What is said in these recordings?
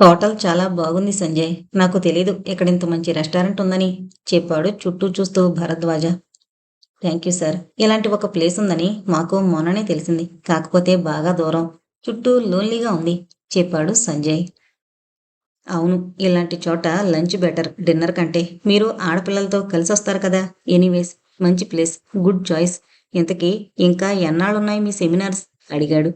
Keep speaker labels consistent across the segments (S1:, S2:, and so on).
S1: Hotel చాలా బాగుంది సంజయ్. నాకు తెలీదు ఇక్కడ ఇంత మంచి రెస్టారెంట్ ఉందని. చెప్పాడు చుట్టూ చూస్తూ భరద్వాజ. Thank you sir. ఇలాంటి ఒక ప్లేస్ ఉందని మాకు మొన్ననే తెలిసింది. కాకపోతే బాగా దూరం. చుట్టూ లోన్లీగా ఉంది చెప్పాడు సంజయ్. అవును ఇలాంటి చోట లంచ్ బెటర్ డిన్నర్ కంటే. మీరు ఆడపిల్లలతో కలిసి వస్తారు కదా. ఎనీవేస్ మంచి ప్లేస్ గుడ్ చాయిస్. ఇంతకీ ఇంకా ఎన్నాళ్ళున్నాయి మీ సెమినార్స్? అడిగాడు.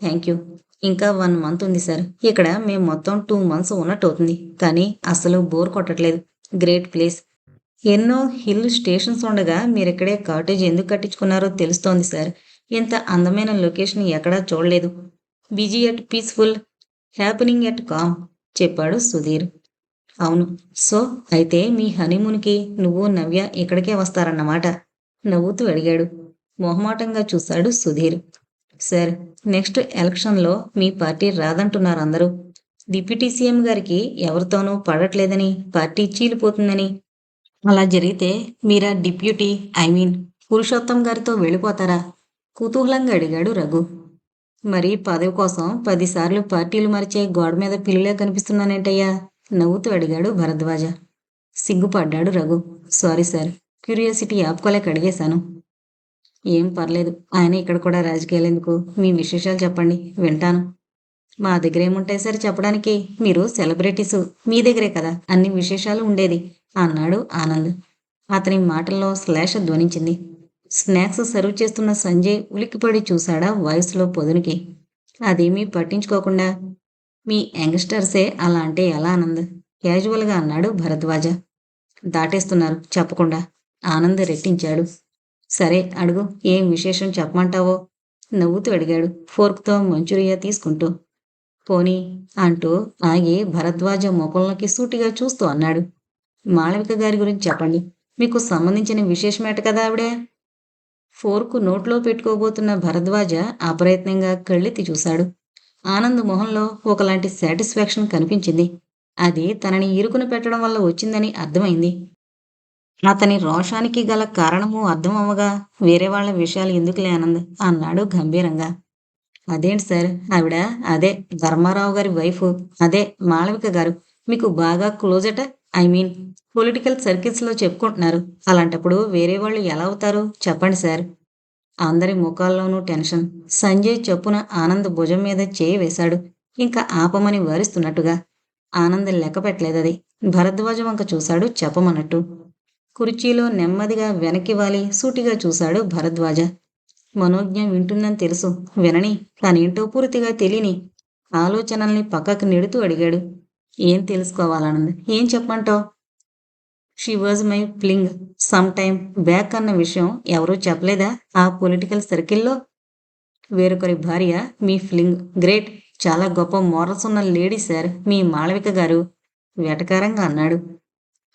S1: థ్యాంక్ యూ ఇంకా వన్ మంత్ ఉంది సార్. ఇక్కడ మేము మొత్తం టూ మంత్స్ ఉన్నట్టు అవుతుంది. కానీ అసలు బోర్ కొట్టట్లేదు. Great place. ఎన్నో హిల్ స్టేషన్స్ ఉండగా మీరు ఇక్కడే కాటేజ్ ఎందుకు కట్టించుకున్నారో తెలుస్తోంది సార్. ఇంత అందమైన లొకేషన్ ఎక్కడా చూడలేదు. Busy yet peaceful. Happening yet calm. చెప్పాడు సుధీర్. అవును. సో అయితే మీ హనీమూన్కి నువ్వు నవ్య ఇక్కడికే వస్తారన్నమాట. నవ్వుతూ అడిగాడు. మొహమాటంగా చూశాడు సుధీర్. సార్ నెక్స్ట్ ఎలక్షన్లో మీ పార్టీ రాదంటున్నారు అందరూ. డిప్యూటీ సీఎం గారికి ఎవరితోనూ పడట్లేదని పార్టీ చీలిపోతుందని. అలా జరిగితే మీరా డిప్యూటీ ఐ మీన్ పురుషోత్తం గారితో వెళ్ళిపోతారా? కుతూహలంగా అడిగాడు రఘు. మరి పదవి కోసం పదిసార్లు పార్టీలు మరిచే గోడ మీద పిల్లులే కనిపిస్తున్నానేంటయ్యా? నవ్వుతూ అడిగాడు భరద్వాజ. సిగ్గుపడ్డాడు రఘు. సారీ సార్ క్యూరియాసిటీ ఆపుకోలేక అడిగేశాను. ఏం పర్లేదు. ఆయన ఇక్కడ కూడా రాజకీయాలు ఎందుకు మీ విశేషాలు చెప్పండి. వింటాను. మా దగ్గర ఏముంటాయి సార్ చెప్పడానికి? మీరు సెలబ్రిటీస్. మీ దగ్గరే కదా. అన్ని విశేషాలు ఉండేది. అన్నాడు ఆనంద్. అతని మాటల్లో శ్లేష ధ్వనించింది. స్నాక్స్ సర్వ్ చేస్తున్న సంజయ్ ఉలిక్కిపడి చూశాడా వయసులో పొదునికి. అదేమీ పట్టించుకోకుండా మీ యంగ్స్టర్సే అలా అంటే ఎలా ఆనంద్? క్యాజువల్గా అన్నాడు భరద్వాజ. దాటేస్తున్నారు చెప్పకుండా. ఆనంద్ రెట్టించాడు. సరే అడుగు ఏం విశేషం చెప్పమంటావో? నవ్వుతూ అడిగాడు ఫోర్క్తో మంచూరియా తీసుకుంటూ. పోనీ అంటూ ఆగి భరద్వాజ ముఖంలోకి సూటిగా చూస్తూ అన్నాడు. మాళవిక గారి గురించి చెప్పండి మీకు సంబంధించిన విశేషమేట కదా ఆవిడే? ఫోర్కు నోట్లో పెట్టుకోబోతున్న భరద్వాజ అప్రయత్నంగా కళ్ళెత్తి చూశాడు. ఆనంద్ మొహంలో ఒకలాంటి సాటిస్ఫాక్షన్ కనిపించింది. అది తనని ఇరుకున పెట్టడం వల్ల వచ్చిందని అర్థమైంది. అతని రోషానికి గల కారణము అర్థం అవ్వగా వేరే వాళ్ళ విషయాలు ఎందుకులే ఆనంద్? అన్నాడు గంభీరంగా. అదేంటి సార్? ఆవిడ? అదే ధర్మారావు గారి వైఫ్. అదే మాళవిక గారు. మీకు బాగా క్లోజ్ అట ఐ మీన్ పొలిటికల్ సర్కిల్స్లో చెప్పుకుంటున్నారు. అలాంటప్పుడు వేరే వాళ్ళు ఎలా అవుతారు? చెప్పండి సార్. అందరి ముఖాల్లోనూ టెన్షన్. సంజయ్ చెప్పున ఆనంద్ భుజం మీద చేయి వేశాడు. ఇంకా ఆపమని వారిస్తున్నట్టుగా. ఆనంద్ లెక్క పెట్టలేదు అది భరద్వాజ వంక చూశాడు చెప్పమన్నట్టు. కుర్చీలో నెమ్మదిగా వెనక్కి వాలి సూటిగా చూశాడు భరద్వాజ. మనోజ్ఞ వింటుందని తెలుసు. వినని తనేంటో పూర్తిగా తెలియని ఆలోచనల్ని పక్కకు నెడుతూ అడిగాడు. ఏం తెలుసుకోవాలనంది? ఏం చెప్పంటావు she was my fling some time back అన్న విషయం ఎవరూ చెప్పలేదా? ఆ పొలిటికల్ సర్కిల్లో వేరొకరి భార్య మీ ఫ్లింగ్ గ్రేట్ చాలా గొప్ప మోరల్స్ ఉన్న లేడీ సార్ మీ మాళవిక గారు. వెటకారంగా అన్నాడు.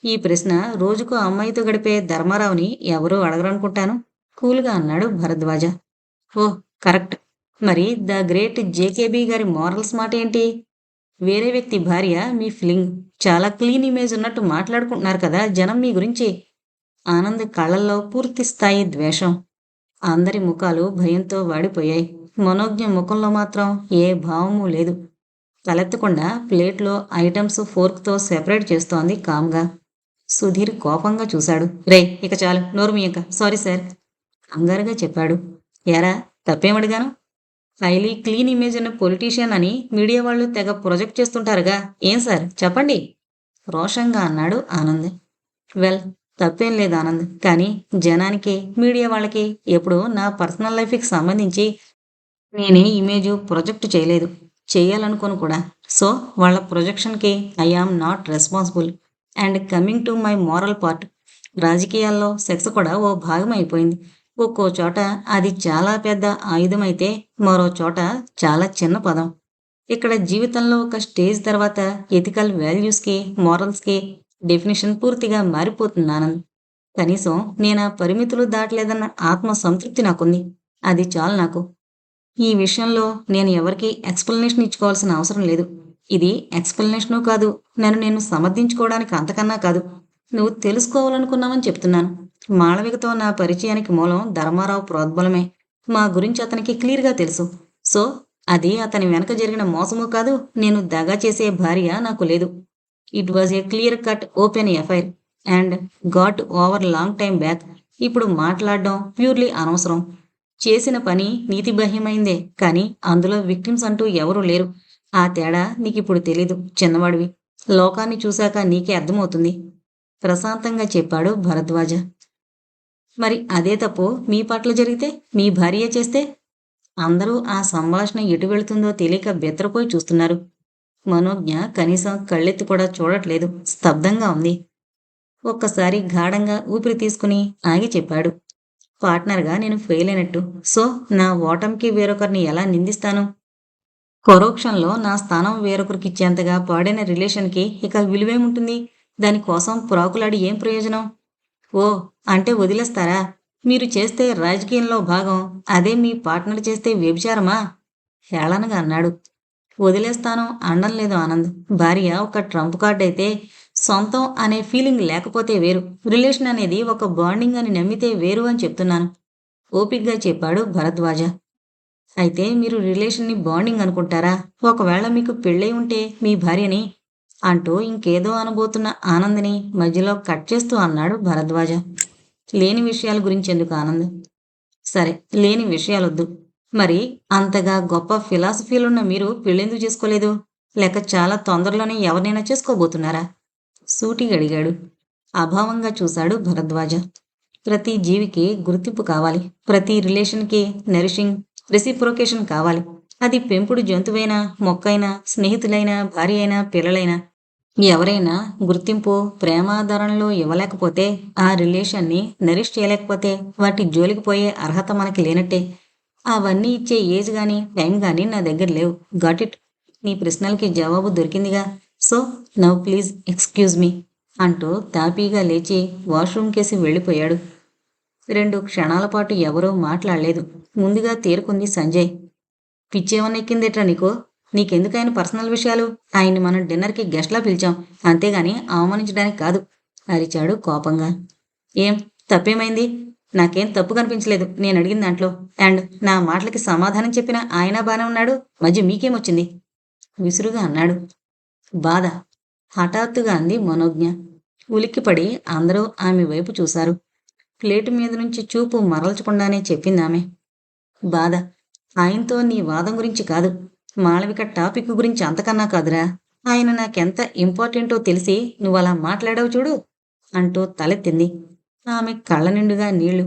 S1: ఈ ప్రశ్న రోజుకు అమ్మాయితో గడిపే ధర్మారావుని ఎవరూ అడగరనుకుంటాను? కూల్గా అన్నాడు భరద్వాజ. Oh correct. మరి ద గ్రేట్ జేకేబీ గారి మోరల్స్ మాట ఏంటి? వేరే వ్యక్తి భార్య మీ ఫిలింగ్. చాలా క్లీన్ ఇమేజ్ ఉన్నట్టు మాట్లాడుకుంటున్నారు కదా జనం మీ గురించి. ఆనంద్ కళ్ళల్లో పూర్తి స్థాయి ద్వేషం. అందరి ముఖాలు భయంతో వాడిపోయాయి. మనోజ్ఞ ముఖంలో మాత్రం ఏ భావము లేదు. తలెత్తకుండా ప్లేట్లో ఐటమ్స్ ఫోర్క్తో సెపరేట్ చేస్తోంది కామ్గా. సుధీర్ కోపంగా చూశాడు. రే ఇక చాలు. నోరు మీయక. Sorry sir. కంగారుగా చెప్పాడు. ఎరా తప్పేమడిగాను హైలీ క్లీన్ ఇమేజ్ ఉన్న పొలిటీషియన్ అని మీడియా వాళ్ళు తెగ ప్రొజెక్ట్ చేస్తుంటారుగా. ఏం సార్? చెప్పండి. రోషంగా అన్నాడు ఆనంద్. వెల్ తప్పేం లేదు ఆనంద్. కానీ జనానికి మీడియా వాళ్ళకి ఎప్పుడు నా పర్సనల్ లైఫ్కి సంబంధించి నేనే ఇమేజ్ ప్రొజెక్ట్ చేయలేదు. చేయాలనుకోను కూడా. సో వాళ్ళ ప్రొజెక్షన్కి I am not responsible. And coming to my moral part. రాజకీయాల్లో సెక్స్ కూడా ఓ భాగం అయిపోయింది. ఒక్కో చోట అది చాలా పెద్ద ఆయుధం అయితే మరో చోట చాలా చిన్న పదం. ఇక్కడ జీవితంలో ఒక స్టేజ్ తర్వాత ఎథికల్ వాల్యూస్కి మోరల్స్కి డెఫినేషన్ పూర్తిగా మారిపోతున్నానని కనీసం నేను ఆ పరిమితులు దాటలేదన్న ఆత్మ సంతృప్తి నాకుంది. అది చాలు నాకు. ఈ విషయంలో నేను ఎవరికీ ఎక్స్ప్లెనేషన్ ఇచ్చుకోవాల్సిన అవసరం లేదు. ఇది ఎక్స్ప్లెనేషను కాదు. నన్ను నేను సమర్థించుకోవడానికి అంతకన్నా కాదు. నువ్వు తెలుసుకోవాలనుకున్నావని చెప్తున్నాను. మాళవికతో నా పరిచయానికి మూలం ధర్మారావు ప్రోద్బలమే. మా గురించి అతనికి క్లియర్గా తెలుసు. సో అది అతని వెనక జరిగిన మోసము కాదు. నేను దగా చేసే భార్య నాకు లేదు. It was a clear cut open FIR and got over long time back ఇప్పుడు మాట్లాడడం ప్యూర్లీ అనవసరం. చేసిన పని నీతిబాహ్యమైందే కానీ అందులో విక్టిమ్స్ అంటూ ఎవరూ లేరు. ఆ తేడా నీకిప్పుడు తెలీదు చిన్నవాడివి. లోకాన్ని చూశాక నీకే అర్థమవుతుంది. ప్రశాంతంగా చెప్పాడు భరద్వాజ. మరి అదే తప్పు మీ పట్ల జరిగితే మీ భార్య చేస్తే? అందరూ ఆ సంభాషణ ఎటు వెళుతుందో తెలియక బెత్తరపోయి చూస్తున్నారు. మనోజ్ఞ కనీసం కళ్ళెత్తి కూడా చూడట్లేదు. స్తబ్దంగా ఉంది. ఒక్కసారి గాఢంగా ఊపిరి తీసుకుని ఆగి చెప్పాడు. పార్ట్నర్గా నేను ఫెయిల్ అయినట్టు. సో నా ఓటమికి వేరొకరిని ఎలా నిందిస్తాను? పరోక్షంలో నా స్థానం వేరొకరికి ఇచ్చేంతగా పాడైన రిలేషన్కి ఇక విలువేముంటుంది? దానికోసం పురాకులాడి ఏం ప్రయోజనం? ఓ అంటే వదిలేస్తారా? మీరు చేస్తే రాజకీయంలో భాగం అదే మీ పార్ట్నర్ చేస్తే వ్యభిచారమా? హేళనగా అన్నాడు. వదిలేస్తాను అనడం లేదు ఆనంద్. భార్య ఒక ట్రంప్ కార్డ్ అయితే సొంతం అనే ఫీలింగ్ లేకపోతే వేరు. రిలేషన్ అనేది ఒక బాండింగ్ అని నమ్మితే వేరు అని చెప్తున్నాను. ఓపిక్గా చెప్పాడు భరద్వాజ. అయితే మీరు రిలేషన్ని బాండింగ్ అనుకుంటారా? ఒకవేళ మీకు పెళ్ళై ఉంటే మీ భార్యని అంటూ ఇంకేదో అనబోతున్న ఆనందని మధ్యలో కట్ చేస్తూ అన్నాడు భరద్వాజ. లేని విషయాల గురించి ఎందుకు ఆనంద్? సరే లేని విషయాలొద్దు. మరి అంతగా గొప్ప ఫిలాసఫీలున్న మీరు పెళ్ళెందుకు చేసుకోలేదు? లేక చాలా తొందరలోనే ఎవరినైనా చేసుకోబోతున్నారా? సూటిగా అడిగాడు. అభావంగా చూశాడు భరద్వాజ. ప్రతి జీవికి గుర్తింపు కావాలి. ప్రతి రిలేషన్కి నరిషింగ్ రెసిప్రోకేషన్ కావాలి. అది పెంపుడు జంతువైనా మొక్కైనా స్నేహితులైనా భార్య అయినా పిల్లలైనా. ఎవరైనా గుర్తింపు ప్రేమాధారణలో ఇవ్వలేకపోతే ఆ రిలేషన్ని నరిష్ చేయలేకపోతే వాటి జోలికి పోయే అర్హత మనకి లేనట్టే. అవన్నీ ఇచ్చే ఏజ్ కానీ టైం కానీ నా దగ్గర లేవు. గాట్ ఇట్ నీ ప్రశ్నలకి జవాబు దొరికిందిగా. So now please excuse me అంటూ తాపీగా లేచి వాష్రూమ్ కేసి వెళ్ళిపోయాడు. రెండు క్షణాల పాటు ఎవరూ మాట్లాడలేదు. ముందుగా తేరుకుంది సంజయ్. పిచ్చేమన్నా ఎక్కిందేట్రా నీకు? నీకెందుకు ఆయన పర్సనల్ విషయాలు? ఆయన్ని మనం డిన్నర్కి గెస్ట్లా పిలిచాం. అంతేగాని అవమానించడానికి కాదు. అరిచాడు కోపంగా. ఏం? తప్పేమైంది? నాకేం తప్పు కనిపించలేదు. నేను అడిగిన దాంట్లో. అండ్ నా మాటలకి సమాధానం చెప్పిన ఆయన బానే ఉన్నాడు. మధ్య మీకేమొచ్చింది? విసురుగా అన్నాడు. బాధ. హఠాత్తుగా అంది మనోజ్ఞ. ఉలిక్కిపడి అందరూ ఆమె వైపు చూశారు. ప్లేటు మీద నుంచి చూపు మరల్చకుండానే చెప్పిందామె. బాధ. ఆయనతో నీ వాదం గురించి కాదు. మాళవిక టాపిక్ గురించి అంతకన్నా కాదురా. ఆయన నాకెంత ఇంపార్టెంటో తెలిసి నువ్వు అలా మాట్లాడావు చూడు అంటూ తలెత్తింది. ఆమె కళ్ళ నిండుగా నీళ్ళు.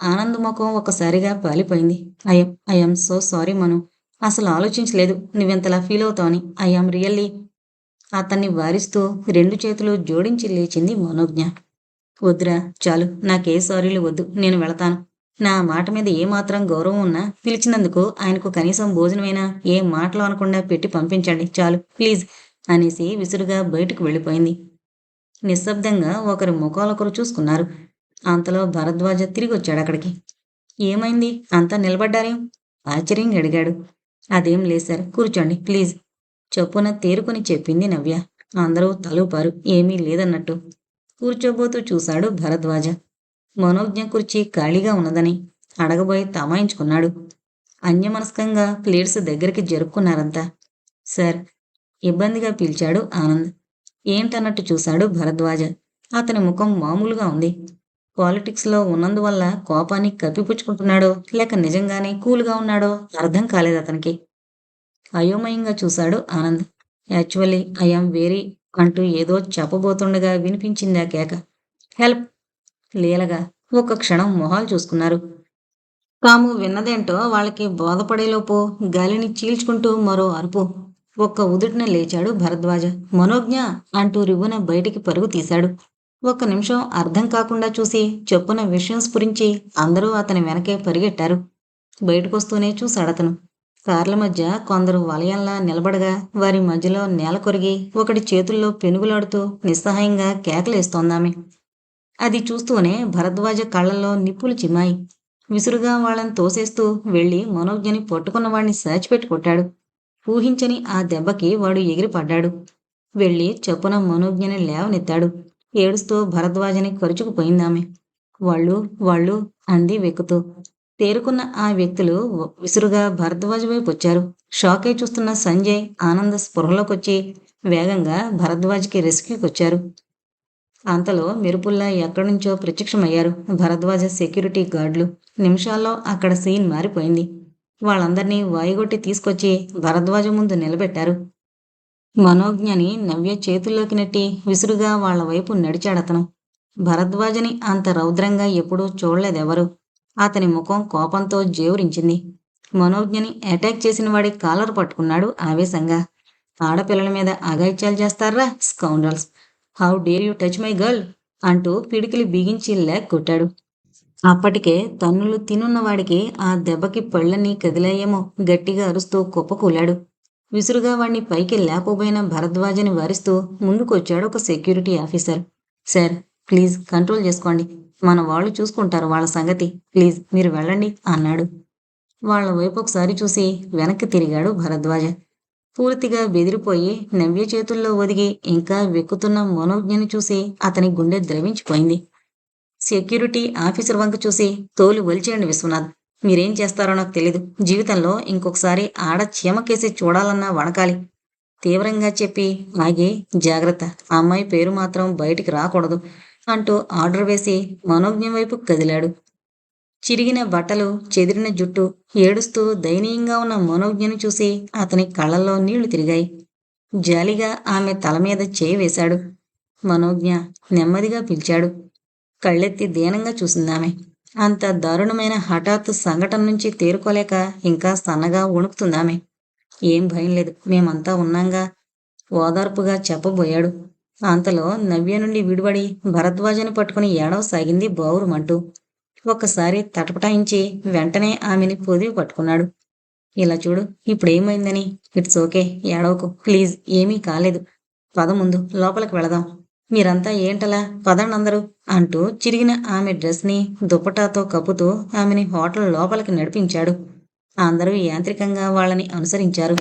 S1: ఆనంద్ ముఖం ఒకసారిగా పాలిపోయింది. I'm I'm so sorry Manu. అసలు ఆలోచించలేదు నువ్వెంతలా ఫీల్ అవుతావని. ఐఎమ్ రియల్లీ అతన్ని వారిస్తూ రెండు చేతులు జోడించి లేచింది మనోజ్ఞ. వద్దురా చాలు. నాకే సారీలు వద్దు. నేను వెళతాను. నా మాట మీద ఏమాత్రం గౌరవం ఉన్నా పిలిచినందుకు ఆయనకు కనీసం భోజనమైనా ఏ మాటలు అనకుండా పెట్టి పంపించండి. చాలు ప్లీజ్ అనేసి విసురుగా బయటకు వెళ్ళిపోయింది. నిశ్శబ్దంగా ఒకరి ముఖాలొకరు చూసుకున్నారు. అంతలో భరద్వాజ తిరిగి వచ్చాడు అక్కడికి. ఏమైంది? అంతా నిలబడ్డారేం? ఆశ్చర్యంగా అడిగాడు. అదేం లేదు సార్ కూర్చోండి ప్లీజ్. చొప్పున తేరుకొని చెప్పింది నవ్య. అందరూ తలూపారు. ఏమీ లేదన్నట్టు. కూర్చోబోతూ చూశాడు భరద్వాజ. మనోజ్ఞ కుర్చీ ఖాళీగా ఉన్నదని అడగబోయి తమాయించుకున్నాడు. అన్యమనస్కంగా ప్లేట్స్ దగ్గరికి జరుపుకున్నారంతా. సార్ ఇబ్బందిగా పిలిచాడు ఆనంద్. ఏంటన్నట్టు చూశాడు భరద్వాజ. అతని ముఖం మామూలుగా ఉంది. పాలిటిక్స్లో ఉన్నందువల్ల కోపాన్ని కప్పిపుచ్చుకుంటున్నాడో లేక నిజంగానే కూల్గా ఉన్నాడో అర్థం కాలేదు అతనికి. అయోమయంగా చూశాడు ఆనంద్. యాక్చువల్లీ ఐఆమ్ వెరీ అంటూ ఏదో చెప్పబోతుండగా వినిపించింది ఆ కేక. హెల్ప్! లీలగా ఒక్క క్షణం మొహాలు చూసుకున్నారు. తాము విన్నదేంటో వాళ్ళకి బోధపడేలోపు గాలిని చీల్చుకుంటూ మరో అరుపు. ఒక్క ఉదుటిన లేచాడు భరద్వాజ. మనోజ్ఞ అంటూ రివ్వున బయటికి పరుగు తీశాడు. ఒక్క నిమిషం అర్థం కాకుండా చూసి చెప్పున విషయం స్ఫురించి అందరూ అతని వెనకే పరిగెట్టారు. బయటకొస్తూనే చూశాడతను. కార్ల మధ్య కొందరు వలయంలా నిలబడగా వారి మధ్యలో నేల కొరిగి ఒకటి చేతుల్లో పెనుగులాడుతూ నిస్సహాయంగా కేకలేస్తోందామె. అది చూస్తూనే భరద్వాజ కళ్ళల్లో నిప్పులు చిమ్మాయి. విసురుగా వాళ్ళని తోసేస్తూ వెళ్ళి మనోజ్ఞని పట్టుకున్న వాడిని సాచిపెట్టి కొట్టాడు. ఊహించని ఆ దెబ్బకి వాడు ఎగిరిపడ్డాడు. వెళ్ళి చెప్పున మనోజ్ఞని లేవనెత్తాడు. ఏడుస్తూ భరద్వాజని కరుచుకుపోయిందామె. వాళ్ళు వాళ్ళు అంది వెక్కుతూ. తేరుకున్న ఆ వ్యక్తులు విసురుగా భరద్వాజ్ వైపు వచ్చారు. షాక్ అయి చూస్తున్న సంజయ్ ఆనంద స్పృహలోకొచ్చి వేగంగా భరద్వాజ్కి రెస్క్యూకి వచ్చారు. అంతలో మెరుపుల్లా ఎక్కడి నుంచో ప్రత్యక్షమయ్యారు భరద్వాజ సెక్యూరిటీ గార్డులు. నిమిషాల్లో అక్కడ సీన్ మారిపోయింది. వాళ్ళందర్నీ వాయుగొట్టి తీసుకొచ్చి భరద్వాజ ముందు నిలబెట్టారు. మనోజ్ఞని నవ్య చేతుల్లోకి నెట్టి విసురుగా వాళ్ళ వైపు నడిచాడతను. భరద్వాజని అంత రౌద్రంగా ఎప్పుడూ చూడలేదెవరు. అతని ముఖం కోపంతో జేవురించింది. మనోజ్ఞని అటాక్ చేసిన వాడి కాలర్ పట్టుకున్నాడు ఆవేశంగా. ఆడపిల్లల మీద అఘాయిత్యాలు చేస్తారా scoundrels how dare you touch my girl? అంటూ పిడికిలి బిగించి లేక్ కొట్టాడు. అప్పటికే తన్నులు తినున్నవాడికి ఆ దెబ్బకి పళ్ళని కదిలాయేమో గట్టిగా అరుస్తూ కుప్పకూలాడు. విసురుగా వాణ్ణి పైకి లేపబోయిన భరద్వాజని వారిస్తూ ముందుకొచ్చాడు ఒక security officer. Sir please control చేసుకోండి. మన వాళ్ళు చూసుకుంటారు వాళ్ళ సంగతి. ప్లీజ్ మీరు వెళ్ళండి అన్నాడు. వాళ్ళ వైపు ఒకసారి చూసి వెనక్కి తిరిగాడు భరద్వాజ. పూర్తిగా బెదిరిపోయి నవ్య చేతుల్లో ఒదిగి ఇంకా వెక్కుతున్న మనోజ్ఞని చూసి అతని గుండె ద్రవించిపోయింది. సెక్యూరిటీ ఆఫీసర్ వంక చూసి తోలు వలిచేయండి విశ్వనాథ్. మీరేం చేస్తారో నాకు తెలీదు. జీవితంలో ఇంకొకసారి ఆడ చీమకేసి చూడాలన్నా వణకాలి. తీవ్రంగా చెప్పి ఆగి జాగ్రత్త. ఆ అమ్మాయి పేరు మాత్రం బయటికి రాకూడదు. అంటూ ఆర్డర్ వేసి మనోజ్ఞం వైపు కదిలాడు. చిరిగిన బట్టలు చెదిరిన జుట్టు ఏడుస్తూ దయనీయంగా ఉన్న మనోజ్ఞని చూసి అతని కళ్ళల్లో నీళ్ళు తిరిగాయి. జాలిగా ఆమె తల మీద చేయి వేశాడు. మనోజ్ఞ నెమ్మదిగా పిలిచాడు. కళ్ళెత్తి దీనంగా చూసిందామె. అంత దారుణమైన హఠాత్తు సంఘటన నుంచి తేరుకోలేక ఇంకా సన్నగా వణుకుతుందామె. ఏం భయం లేదు మేమంతా ఉన్నాంగా. ఓదార్పుగా చెప్పబోయాడు. అంతలో నవ్య నుండి విడిపడి భరద్వాజను పట్టుకుని ఏడవసాగింది బౌరుమంటూ ఒక్కసారి తటపటాయించి వెంటనే ఆమెని పొదివి పట్టుకున్నాడు. ఇలా చూడు ఇప్పుడేమైందని? ఇట్స్ ఓకే ఏడవకు ప్లీజ్ ఏమీ కాలేదు. పద ముందు లోపలికి వెళదాం. మీరంతా ఏంటలా? పదండి అందరూ అంటూ చిరిగిన ఆమె డ్రెస్ని దుప్పటాతో కప్పుతూ ఆమెని హోటల్ లోపలికి నడిపించాడు. అందరూ యాంత్రికంగా వాళ్ళని అనుసరించారు.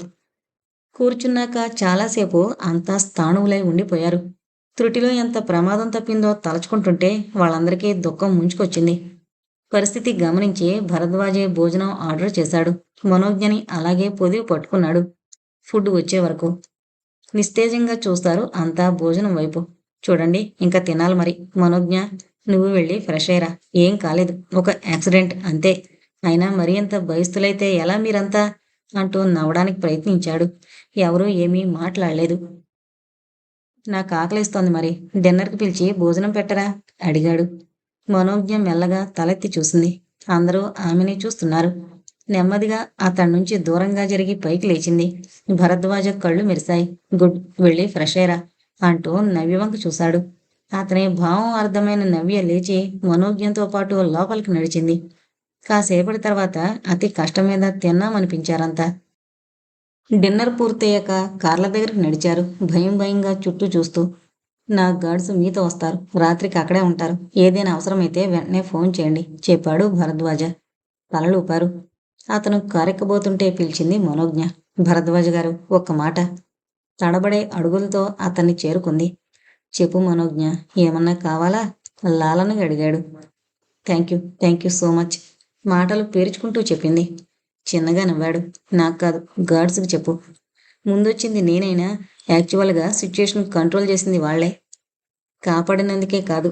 S1: కూర్చున్నాక చాలాసేపు అంతా స్థాణువులై ఉండిపోయారు. త్రుటిలో ఎంత ప్రమాదం తప్పిందో తలచుకుంటుంటే వాళ్ళందరికీ దుఃఖం ముంచుకొచ్చింది. పరిస్థితి గమనించి భరద్వాజే భోజనం ఆర్డర్ చేశాడు. మనోజ్ఞని అలాగే పొదివి పట్టుకున్నాడు. ఫుడ్ వచ్చే వరకు. నిస్తేజంగా చూస్తారు అంతా భోజనం వైపు. చూడండి ఇంకా తినాలి మరి. మనోజ్ఞ నువ్వు వెళ్ళి ఫ్రెష్ అయ్యరా. ఏం కాలేదు. ఒక యాక్సిడెంట్ అంతే. అయినా మరి అంత భయస్తులైతే ఎలా మీరంతా? అంటూ నవ్వడానికి ప్రయత్నించాడు. ఎవరూ ఏమీ మాట్లాడలేదు. నాకు ఆకలిస్తోంది మరి. డిన్నర్కి పిలిచి భోజనం పెట్టరా? అడిగాడు. మనోజ్ఞ మెల్లగా తలెత్తి చూసింది. అందరూ ఆమెని చూస్తున్నారు. నెమ్మదిగా అతడి నుంచి దూరంగా జరిగి పైకి లేచింది. భరద్వాజ కళ్ళు మెరిశాయి. గుడ్ వెళ్ళి ఫ్రెష్ అయ్యరా అంటూ నవ్యవంక చూశాడు. అతని భావం అర్థమైన నవ్య లేచి మనోజ్ఞంతో పాటు లోపలికి నడిచింది. కాసేపటి తర్వాత అతి కష్టం మీద తిన్నామనిపించారంతా. డిన్నర్ పూర్తయ్యాక కార్ల దగ్గరికి నడిచారు. భయం భయంగా చుట్టూ చూస్తూ నా గార్డ్స్ మీతో వస్తారు. రాత్రికి అక్కడే ఉంటారు. ఏదైనా అవసరమైతే వెంటనే ఫోన్ చేయండి చెప్పాడు భరద్వాజ. తలలూపారు అతను కారెక్కబోతుంటే పిలిచింది మనోజ్ఞ. భరద్వాజ గారు ఒక్క మాట. తడబడే అడుగులతో అతన్ని చేరుకుంది. చెప్పు మనోజ్ఞ ఏమన్నా కావాలా? లాలని అడిగాడు. Thank you thank you so much. మాటలు పేర్చుకుంటూ చెప్పింది. చిన్నగా నవ్వాడు. నాకు కాదు గాడ్స్కి చెప్పు. ముందొచ్చింది నేనైనా యాక్చువల్గా సిచ్యుయేషన్ కంట్రోల్ చేసింది వాళ్ళే కాపాడినందుకే కాదు.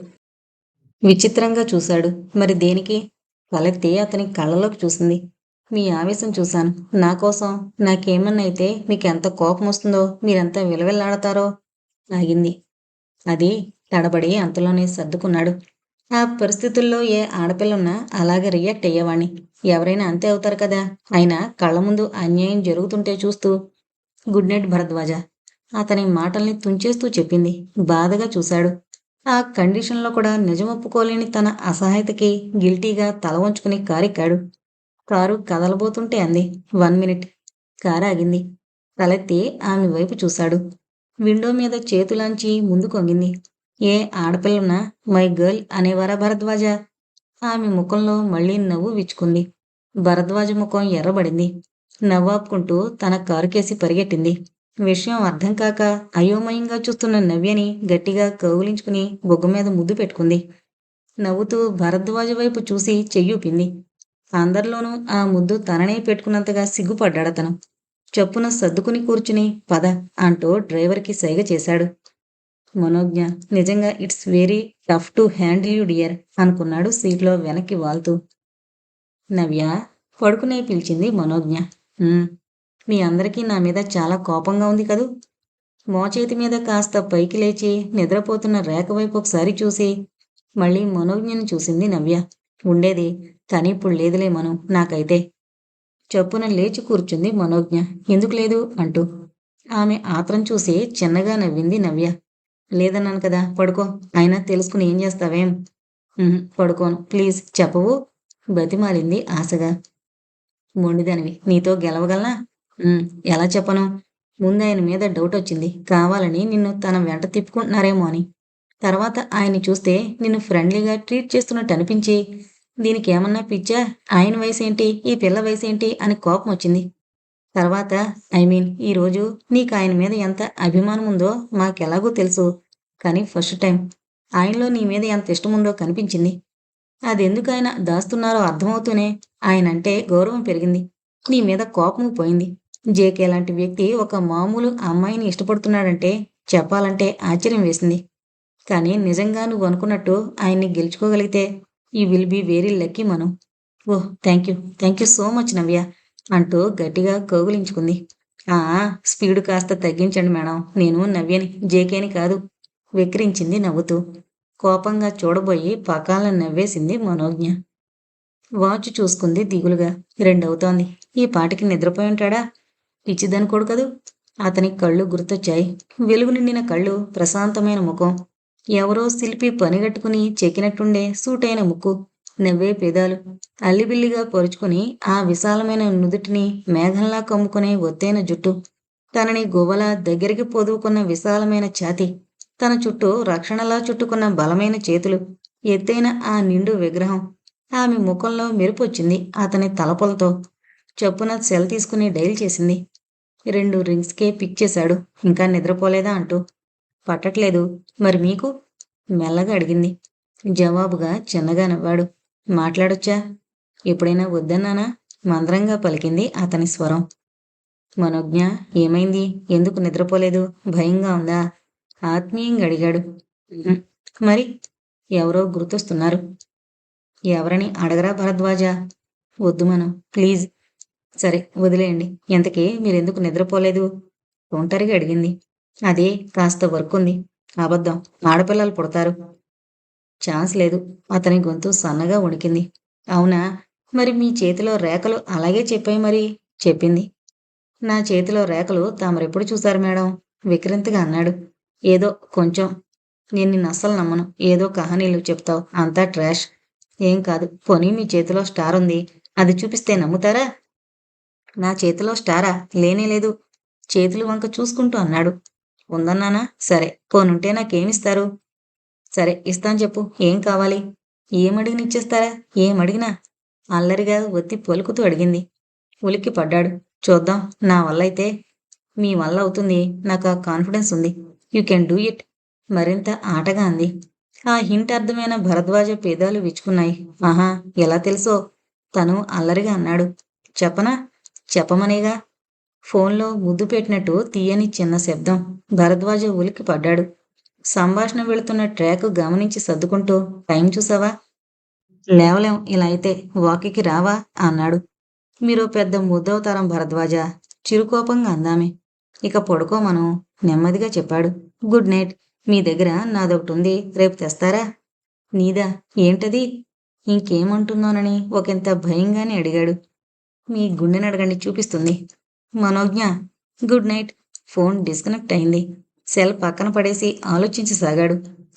S1: విచిత్రంగా చూశాడు. మరి దేనికి? తలెత్తి అతని కళ్ళలోకి చూసింది. మీ ఆవేశం చూశాను. నా కోసం నాకేమన్నైతే మీకు ఎంత కోపం వస్తుందో మీరెంత విలవిల్లాడతారో? ఆగింది. అది తడబడి అంతలోనే సర్దుకున్నాడు. ఆ పరిస్థితుల్లో ఏ ఆడపిల్లన్నా అలాగే రియాక్ట్ అయ్యేవాణ్ణి. ఎవరైనా అంతే అవుతారు కదా. అయినా కళ్ళ ముందు అన్యాయం జరుగుతుంటే చూస్తూ గుడ్ నైట్ భరద్వాజ. అతని మాటల్ని తుంచేస్తూ చెప్పింది. బాధగా చూశాడు. ఆ కండిషన్లో కూడా నిజం ఒప్పుకోలేని తన అసహాయతకి గిల్టీగా తల వంచుకుని కారెక్కాడు. కారు కదలబోతుంటే అంది. One minute. కారు ఆగింది. తలెత్తి ఆమె వైపు చూశాడు. విండో మీద చేతులాంచి ముందు కొంగింది ఏ ఆడపిల్లనా? మై గర్ల్ అనేవారా భరద్వాజ? ఆమె ముఖంలో మళ్ళీ నవ్వు విచ్చుకుంది. భరద్వాజ ముఖం ఎర్రబడింది. నవ్వాపుకుంటూ తన కారుకేసి పరిగెట్టింది. విషయం అర్థం కాక అయోమయంగా చూస్తున్న నవ్యని గట్టిగా కౌగులించుకుని బొగ్గు మీద ముద్దు పెట్టుకుంది. నవ్వుతూ భరద్వాజ వైపు చూసి చెయ్యూపింది అందరిలోనూ ఆ ముద్దు తననే పెట్టుకున్నంతగా సిగ్గుపడ్డాడతను చొప్పున సర్దుకుని కూర్చుని పద అంటూ డ్రైవర్కి సైగ చేశాడు. మనోజ్ఞ నిజంగా it's very tough to handle you dear అనుకున్నాడు సీట్లో వెనక్కి వాల్తూ నవ్య పడుకునే పిలిచింది మనోజ్ఞ. మీ అందరికీ నా మీద చాలా కోపంగా ఉంది కదూ. మోచేతి మీద కాస్త పైకి లేచి నిద్రపోతున్న రేఖ వైపు ఒకసారి చూసి మళ్ళీ మనోజ్ఞని చూసింది నవ్య. ఉండేది కానీ ఇప్పుడు లేదులే మనం నాకైతే. చొప్పున లేచి కూర్చుంది మనోజ్ఞ. ఎందుకు లేదు? అంటూ. ఆమె ఆత్రం చూసి చిన్నగా నవ్వింది నవ్య. లేదన్నాను కదా పడుకో. అయినా తెలుసుకుని ఏం చేస్తావేం? పడుకోను. ప్లీజ్ చెప్పవు. బతిమాలింది ఆశగా. మొండిదానివి. నీతో గెలవగలనా? ఎలా చెప్పను? ముందు ఆయన మీద డౌట్ వచ్చింది. కావాలని నిన్ను తన వెంట తిప్పుకుంటున్నారేమో అని. తర్వాత ఆయన్ని చూస్తే నిన్ను ఫ్రెండ్లీగా ట్రీట్ చేస్తున్నట్టు అనిపించి దీనికి ఏమన్నా పిచ్చా? ఆయన వయసు ఏంటి ఈ పిల్ల వయసు ఏంటి అని కోపం వచ్చింది. తర్వాత ఐ మీన్ ఈరోజు నీకు ఆయన మీద ఎంత అభిమానం ఉందో మాకెలాగో తెలుసు. కానీ ఫస్ట్ టైం ఆయనలో నీ మీద ఎంత ఇష్టం ఉందో కనిపించింది. అదెందుకు ఆయన దాస్తున్నారో అర్థమవుతూనే ఆయన అంటే గౌరవం పెరిగింది. నీ మీద కోపం పోయింది. జేకే లాంటి వ్యక్తి ఒక మామూలు అమ్మాయిని ఇష్టపడుతున్నాడంటే చెప్పాలంటే ఆశ్చర్యం వేసింది. కానీ నిజంగా నువ్వు అనుకున్నట్టు ఆయన్ని గెలుచుకోగలిగితే ఈ విల్ బి వెరీ లక్కీ మనం. ఓహ్ thank you thank you so much Navya. అంటూ గట్టిగా కౌగులించుకుంది. ఆ స్పీడ్ కాస్త తగ్గించండి మేడం. నేను నవ్యని జేకేని కాదు వెక్రించింది నవ్వుతూ. కోపంగా చూడబోయి పకాలను నవ్వేసింది మనోజ్ఞ. వాచ్ చూసుకుంది దిగులుగా. రెండవుతోంది. ఈ పాటికి నిద్రపోయి ఉంటాడా? పిచ్చిదనుకోడు కదూ. అతని కళ్ళు గుర్తొచ్చాయి. వెలుగు నిండిన కళ్ళు ప్రశాంతమైన ముఖం. ఎవరో శిల్పి పనిగట్టుకుని చెక్కినట్టుండే సూటైన ముక్కు. నవ్వే పెదాలు. అల్లిబిల్లిగా పొరుచుకుని ఆ విశాలమైన నుదుటిని మేఘంలా కమ్ముకునే ఒత్తైన జుట్టు. తనని గువ్వలా దగ్గరికి పొదువుకున్న విశాలమైన ఛాతి. తన చుట్టూ రక్షణలా చుట్టుకున్న బలమైన చేతులు. ఎత్తైన ఆ నిండు విగ్రహం. ఆమె ముఖంలో మెరుపొచ్చింది అతని తలపలతో. చెప్పున సెల్ తీసుకుని డైల్ చేసింది. రెండు రింగ్స్కే పిక్ చేశాడు. ఇంకా నిద్రపోలేదా అంటూ. పట్టట్లేదు. మరి మీకు? మెల్లగా అడిగింది. జవాబుగా చిన్నగా నవ్వాడు. మాట్లాడొచ్చా? ఎప్పుడైనా వద్దన్నానా మందరంగా పలికింది అతని స్వరం. మనోజ్ఞ ఏమైంది? ఎందుకు నిద్రపోలేదు? భయంగా ఉందా? ఆత్మీయంగా అడిగాడు. మరి ఎవరో గుర్తొస్తున్నారు. ఎవరని అడగరా భరద్వాజ? వద్దు మనం ప్లీజ్. సరే వదిలేయండి. ఎంతకీ? మీరెందుకు నిద్రపోలేదు? ఒంటరిగా అడిగింది. అదే కాస్త వర్క్ ఉంది అబద్ధం. ఆడపిల్లలు పుడతారు. ఛాన్స్ లేదు. అతని గొంతు సన్నగా ఉణికింది అవునా? మరి మీ చేతిలో రేఖలు అలాగే చెప్పాయి మరి. చెప్పింది. నా చేతిలో రేఖలు తామరెప్పుడు చూశారు మేడం? విక్రింతగా అన్నాడు. ఏదో కొంచెం. నేను నిన్ను అస్సలు నమ్మను. ఏదో కహానీలు చెప్తావు. అంతా ట్రాష్. ఏం కాదు. పోనీ మీ చేతిలో స్టార్ ఉంది. అది చూపిస్తే నమ్ముతారా? నా చేతిలో స్టారా? లేనే లేదు. చేతులు వంక చూసుకుంటూ అన్నాడు. ఉందన్నానా? సరే. పోనుంటే నాకేమిస్తారు? సరే ఇస్తాను చెప్పు. ఏం కావాలి? ఏమడిగిన ఇచ్చేస్తారా? ఏమడిగినా అల్లరిగా ఒత్తి పలుకుతూ అడిగింది. ఉలిక్కి పడ్డాడు. చూద్దాం నా వల్ల అయితే మీ వల్ల అవుతుంది. నాకు ఆ కాన్ఫిడెన్స్ ఉంది. You can do it. మరింత ఆటగా అంది. ఆ హింట్ అర్థమైన భరద్వాజ పేదాలు విచ్చుకున్నాయి. ఆహా ఎలా తెలుసో? తను అల్లరిగా అన్నాడు. చెప్పనా? చెప్పమనేగా? ఫోన్లో ముద్దు పెట్టినట్టు తీయని చిన్న శబ్దం. భరద్వాజ ఉలిక్కి పడ్డాడు. సంభాషణ వెళుతున్న ట్రాక్ గమనించి సర్దుకుంటూ టైం చూసావా? లేవలేం ఇలా అయితే వాకికి రావా? అన్నాడు. మీరు పెద్ద ముద్దవతారం భరద్వాజ చిరుకోపంగా అందామే. ఇక పడుకో మనం నెమ్మదిగా చెప్పాడు. గుడ్ నైట్ మీ దగ్గర నాదొకటి ఉంది రేపు తెస్తారా? నీదా? ఏంటది? ఇంకేమంటుందోనని ఒకంత భయంగానే అడిగాడు. మీ గుండెని అడగండి చూపిస్తుంది. Manognya good night phone disconnect అయింది. సెల్ పక్కన పడేసి ఆలోచించసాగాడు.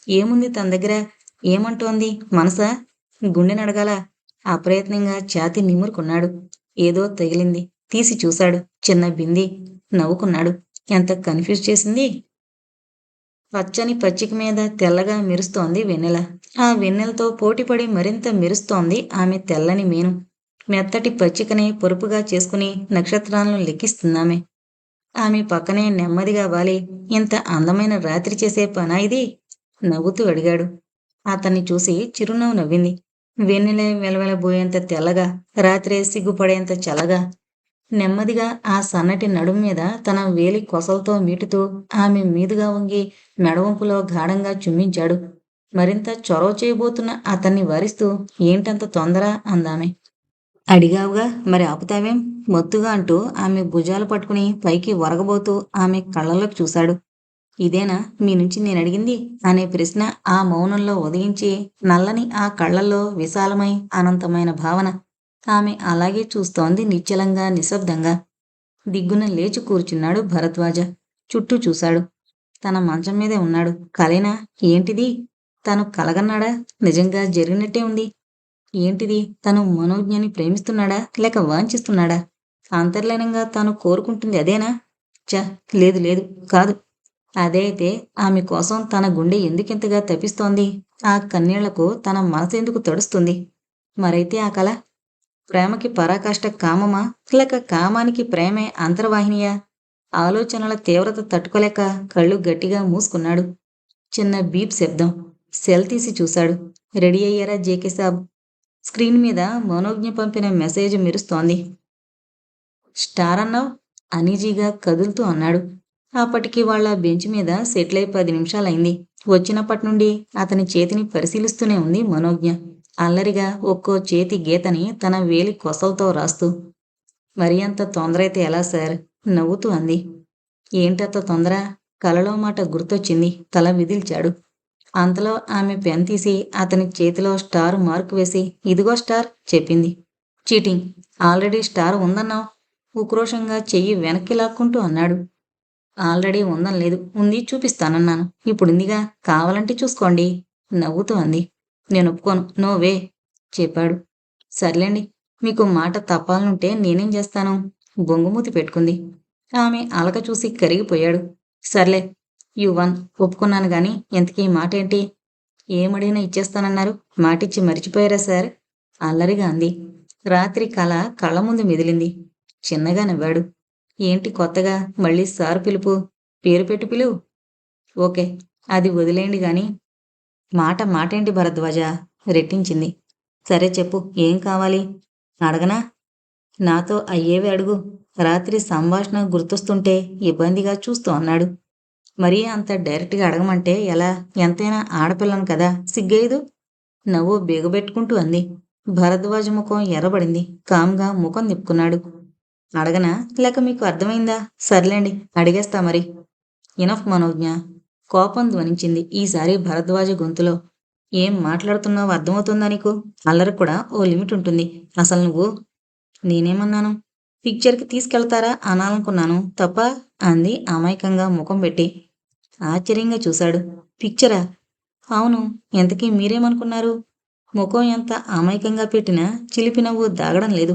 S1: ఏముంది తన దగ్గర? ఏమంటోంది? మనసా? గుండెనడగాల అప్రయత్నంగా ఛాతి నిమురుకున్నాడు. ఏదో తగిలింది. తీసి చూశాడు. చిన్న బింది నవ్వుకున్నాడు. ఎంత కన్ఫ్యూజ్ చేసింది? పచ్చని పచ్చిక మీద తెల్లగా మెరుస్తోంది వెన్నెల. ఆ వెన్నెలతో పోటీపడి మరింత మెరుస్తోంది ఆమె తెల్లని మీను. మెత్తటి పచ్చికని పొరుపుగా చేసుకుని నక్షత్రాలను లెక్కిస్తున్నామే. ఆమె పక్కనే నెమ్మదిగా వాలి ఇంత అందమైన రాత్రి చేసే పనా ఇది? నవ్వుతూ అడిగాడు. అతన్ని చూసి చిరునవ్వు నవ్వింది. వెన్నెలే వెలవెలబోయేంత తెల్లగా రాత్రే సిగ్గుపడేంత చల్లగా. నెమ్మదిగా ఆ సన్నటి నడుం మీద తన వేలి కొసలతో మీటుతూ ఆమె మీదుగా వంగి మెడవంపులో గాఢంగా చుమ్మించాడు. మరింత చొరవ చేయబోతున్న అతన్ని వరిస్తూ ఏంటంత తొందర? అందామె. అడిగావుగా మరి ఆపుతావేం? మొత్తుగా అంటూ ఆమె భుజాలు పట్టుకుని పైకి వరగబోతూ ఆమె కళ్ళలోకి చూశాడు. ఇదేనా? మీ నుంచి నేను అడిగింది అనే ప్రశ్న ఆ మౌనంలో ఉదయించి నల్లని ఆ కళ్ళల్లో విశాలమై అనంతమైన భావన. ఆమె అలాగే చూస్తోంది నిశ్చలంగా నిశ్శబ్దంగా. దిగ్గున లేచి కూర్చున్నాడు భరద్వాజ. చుట్టూ చూశాడు. తన మంచం మీదే ఉన్నాడు. కలేనా? ఏంటిది? తను కలగన్నాడా? నిజంగా జరిగినట్టే ఉంది. ఏంటిది? తను మనోజ్ఞని ప్రేమిస్తున్నాడా? లేక వాంఛిస్తున్నాడా? అంతర్లీనంగా తాను కోరుకుంటుంది అదేనా? చ లేదు లేదు కాదు. అదే అయితే ఆమె కోసం తన గుండె ఎందుకింతగా తప్పిస్తోంది? ఆ కన్నీళ్ళకు తన మనసు ఎందుకు తడుస్తుంది? మరైతే ఆ కళ ప్రేమకి పరాకాష్ట కామమా? లేక కామానికి ప్రేమే అంతర్వాహినియా? ఆలోచనల తీవ్రత తట్టుకోలేక కళ్ళు గట్టిగా మూసుకున్నాడు. చిన్న బీప్ శబ్దం. సెల్ తీసి చూశాడు. రెడీ అయ్యారా జేకే సాబ్? స్క్రీన్ మీద మనోజ్ఞ పంపిన మెసేజ్ మెరుస్తోంది. స్టార్ అన్నావు? అనీజీగా కదులుతూ అన్నాడు. అప్పటికి వాళ్ళ బెంచ్ మీద సెటిల్ అయి పది నిమిషాలైంది. వచ్చినప్పటి నుండి అతని చేతిని పరిశీలిస్తూనే ఉంది మనోజ్ఞ. అల్లరిగా ఒక్కో చేతి గీతని తన వేలి కొసలతో రాస్తూ మరి అంత తొందర అయితే ఎలా సార్? నవ్వుతూ అంది. ఏంటంత తొందర? కలలో మాట గుర్తొచ్చింది. తల విదిల్చాడు. అంతలో ఆమె పెన్ తీసి అతని చేతిలో స్టార్ మార్క్ వేసి ఇదిగో స్టార్ చెప్పింది. చీటింగ్ ఆల్రెడీ స్టార్ ఉందన్నావు. ఉక్రోషంగా చెయ్యి వెనక్కి లాక్కుంటూ అన్నాడు. ఆల్రెడీ ఉందని లేదు ఉంది చూపిస్తానన్నాను. ఇప్పుడుందిగా కావాలంటే చూసుకోండి నవ్వుతూ అంది. నేను ఒప్పుకోను నో వే చెప్పాడు. సర్లేండి మీకు మాట తప్పాలనుంటే నేనేం చేస్తాను? బొంగుమూతి పెట్టుకుంది. ఆమె అలక చూసి కరిగిపోయాడు. సర్లే యు వన్ ఒప్పుకున్నాను గాని ఎంతకీ మాట ఏంటి ఏమడిగినా ఇచ్చేస్తానన్నారు. మాటిచ్చి మరిచిపోయారా సార్? అల్లరిగా అంది. రాత్రి కళ కళ్ళ ముందు మెదిలింది. చిన్నగా నవ్వాడు. ఏంటి కొత్తగా? మళ్ళీ సారు పిలుపు. పేరు పెట్టు పిలువు ఓకే అది వదిలేయండి గాని. మాట మాటేంటి భరద్వాజ? రెట్టించింది. సరే చెప్పు ఏం కావాలి? అడగనా? నాతో అయ్యేవి అడుగు. రాత్రి సంభాషణ గుర్తొస్తుంటే ఇబ్బందిగా చూస్తూ అన్నాడు. మరీ అంత డైరెక్ట్గా అడగమంటే ఎలా? ఎంతైనా ఆడపిల్లను కదా? సిగ్గేయదు. నవ్వు బీగబెట్టుకుంటూ అంది. భరద్వాజ ముఖం ఎర్రబడింది. కామ్గా ముఖం నిప్పుకున్నాడు. అడగనా? లేక మీకు అర్థమైందా? సర్లేండి అడిగేస్తా మరి. ఇనఫ్ మనోజ్ఞ కోపం ధ్వనించింది ఈసారి భరద్వాజ గొంతులో. ఏం మాట్లాడుతున్నావు అర్థమవుతుందా నీకు? అల్లరికి కూడా ఓ లిమిట్ ఉంటుంది. అసలు నువ్వు నేనేమన్నాను? పిక్చర్కి తీసుకెళ్తారా అనాలనుకున్నాను. తప్ప అంది అమాయకంగా ముఖం పెట్టి. ఆశ్చర్యంగా చూశాడు. పిక్చరా అవును. ఎంతకీ మీరేమనుకున్నారు? ముఖం ఎంత అమాయకంగా పెట్టినా చిలిపి నవ్వు దాగడం లేదు.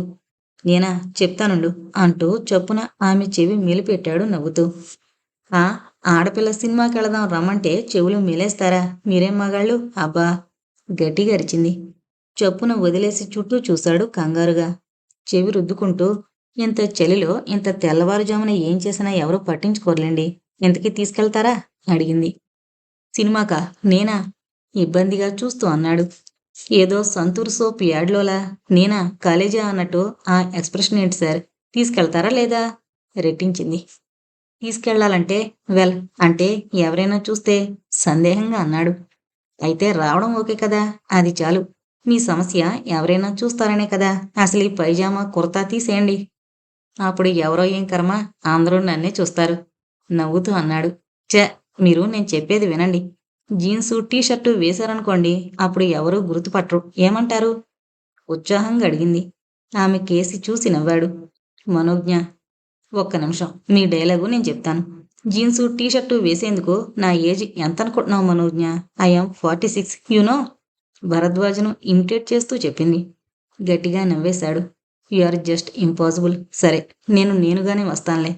S1: నేనా? చెప్తానుండు అంటూ చొప్పున ఆమె చెవి మేలుపెట్టాడు నవ్వుతూ. ఆ ఆడపిల్ల సినిమాకి వెళదాం రమ్మంటే చెవులు మేలేస్తారా? మీరేం మగాళ్ళు? అబ్బా! గట్టిగా అరిచింది. చొప్పున వదిలేసి చుట్టూ చూశాడు కంగారుగా. చెవి రుద్దుకుంటూ ఇంత చలిలో ఇంత తెల్లవారుజామున ఏం చేసినా ఎవరూ పట్టించుకోర్లేండి. ఇంతకీ తీసుకెళ్తారా? అడిగింది. సినిమాకా? నేనా? ఇబ్బందిగా చూస్తూ అన్నాడు. ఏదో సంతూర్ సోప్ యాడ్లోలా. నేనా? కాలేజా అన్నట్టు ఆ ఎక్స్ప్రెషన్ ఏంటి సార్? తీసుకెళ్తారా లేదా? రెట్టించింది. తీసుకెళ్ళాలంటే వెల్ అంటే ఎవరైనా చూస్తే సందేహంగా అన్నాడు. అయితే రావడం ఓకే కదా? అది చాలు. మీ సమస్య ఎవరైనా చూస్తారనే కదా? అసలు ఈ పైజామా కుర్తా తీసేయండి. అప్పుడు ఎవరో ఏం కర్మ అందరూ నన్నే చూస్తారు. నవ్వుతూ అన్నాడు. చ మీరు నేను చెప్పేది వినండి. జీన్సు టీషర్టు వేశారనుకోండి అప్పుడు ఎవరూ గుర్తుపట్టరు. ఏమంటారు? ఉత్సాహంగా అడిగింది. ఆమె కేసి చూసి నవ్వాడు. మనోజ్ఞ ఒక్క నిమిషం మీ డైలాగు నేను చెప్తాను. జీన్సు టీషర్టు వేసేందుకు నా ఏజ్ ఎంత అనుకుంటున్నావు Manognya I'm forty six you know భరద్వాజను imitate చేస్తూ చెప్పింది. గట్టిగా నవ్వేశాడు. Are just impossible. సరే నేను నేనుగానే వస్తానులే.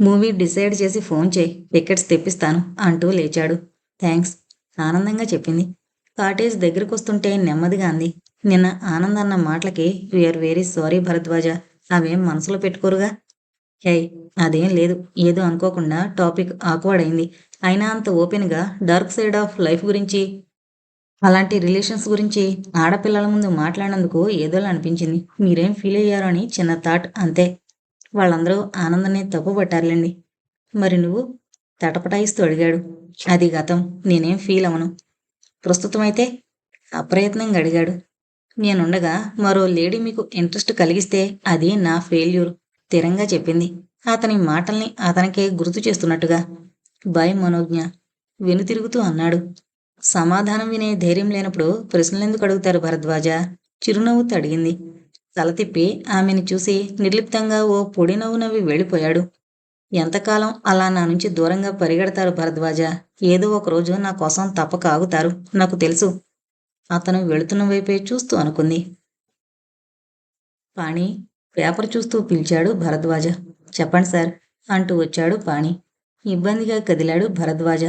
S1: మూవీ డిసైడ్ చేసి ఫోన్ చేయి టికెట్స్ తెప్పిస్తాను అంటూ లేచాడు. థ్యాంక్స్ ఆనందంగా చెప్పింది. కాటేజ్ దగ్గరకు వస్తుంటే నెమ్మదిగా అంది. నిన్న ఆనంద్ అన్న మాటలకి ఆర్ వెరీ సారీ భరద్వాజ అవేం మనసులో పెట్టుకోరుగా? హే అదేం లేదు ఏదో అనుకోకుండా టాపిక్ ఆక్వర్డ్ అయింది. అయినా అంత ఓపెన్గా డార్క్ సైడ్ ఆఫ్ లైఫ్ గురించి అలాంటి రిలేషన్స్ గురించి ఆడపిల్లల ముందు మాట్లాడినందుకు ఏదోలా అనిపించింది. మీరేం ఫీల్ అయ్యారో అని చిన్న థాట్ అంతే. వాళ్ళందరూ ఆనందాన్ని తప్పుపట్టారులేండి. మరి నువ్వు తటపటాయిస్తూ అడిగాడు. అది గతం. నేనేం ఫీల్ అవను ప్రస్తుతం అయితే అప్రయత్నంగా అడిగాడు. నేనుండగా మరో లేడీ మీకు ఇంట్రెస్ట్ కలిగిస్తే అది నా ఫెయిల్యూర్ స్థిరంగా చెప్పింది. అతని మాటల్ని అతనికే గుర్తు చేస్తున్నట్టుగా. భయం మనోజ్ఞ వెనుతిరుగుతూ అన్నాడు. సమాధానం వినే ధైర్యం లేనప్పుడు ప్రశ్నలు ఎందుకు అడుగుతారు భరద్వాజ? చిరునవ్వుతో అడిగింది తల తిప్పి ఆమెను చూసి నిర్లిప్తంగా ఓ పొడి నవ్వు నవ్వి వెళ్ళిపోయాడు. ఎంతకాలం అలా నా నుంచి దూరంగా పరిగెడతారు భరద్వాజ? ఏదో ఒక రోజు నా కోసం తప్పక ఆగుతారు. నాకు తెలుసు. అతను వెళుతున్న వైపే చూస్తూ అనుకుంది. పాణి పేపర్ చూస్తూ పిలిచాడు భరద్వాజ. చెప్పండి సార్ అంటూ వచ్చాడు పాణి. ఇబ్బందిగా కదిలాడు భరద్వాజ.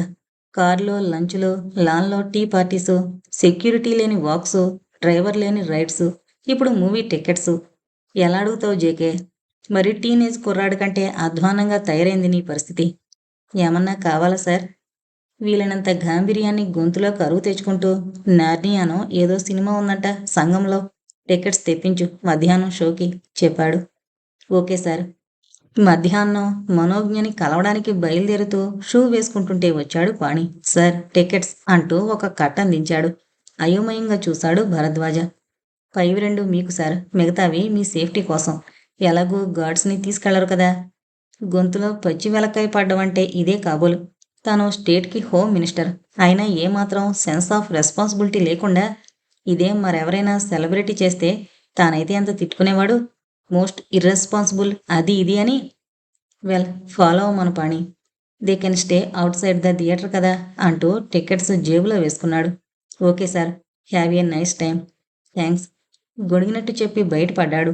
S1: కార్లో లంచ్లో లాన్లో టీ పార్టీసు సెక్యూరిటీ లేని వాక్స్ డ్రైవర్ లేని రైడ్స్ ఇప్పుడు మూవీ టికెట్స్. ఎలా అడుగుతావు జేకే? మరి టీనేజ్ కుర్రాడు కంటే అధ్వానంగా తయారైంది నీ పరిస్థితి. ఏమన్నా కావాలా సార్? వీలైనంత గాంభీర్యాన్ని గొంతులో కరువు తెచ్చుకుంటూ నార్నియానో ఏదో సినిమా ఉందంట సంఘంలో. టికెట్స్ తెప్పించు మధ్యాహ్నం షోకి చెప్పాడు. Okay sir. మధ్యాహ్నం మనోజ్ఞని కలవడానికి బయలుదేరుతూ షూ వేసుకుంటుంటే వచ్చాడు పాణి. సార్ టికెట్స్ అంటూ ఒక కట్ట అందించాడు. అయోమయంగా చూశాడు భరద్వాజ. పైవి రెండు మీకు సార్. మిగతావి మీ సేఫ్టీ కోసం. ఎలాగూ గార్డ్స్ని తీసుకెళ్ళరు కదా. గొంతులో పచ్చి వెలకాయ పడ్డమంటే ఇదే కాబోలు. తాను స్టేట్కి హోమ్ మినిస్టర్. అయినా ఏమాత్రం సెన్స్ ఆఫ్ రెస్పాన్సిబిలిటీ లేకుండా ఇదే మరెవరైనా సెలబ్రిటీ చేస్తే తానైతే ఎంత తిట్టుకునేవాడు? మోస్ట్ ఇర్రెస్పాన్సిబుల్ అది ఇది అని? వెల్ ఫాలో మన పని they can stay outside the theatre కదా అంటూ టికెట్స్ జేబులో వేసుకున్నాడు. Okay sir have a nice time thanks గొడిగినట్టు చెప్పి బయటపడ్డాడు.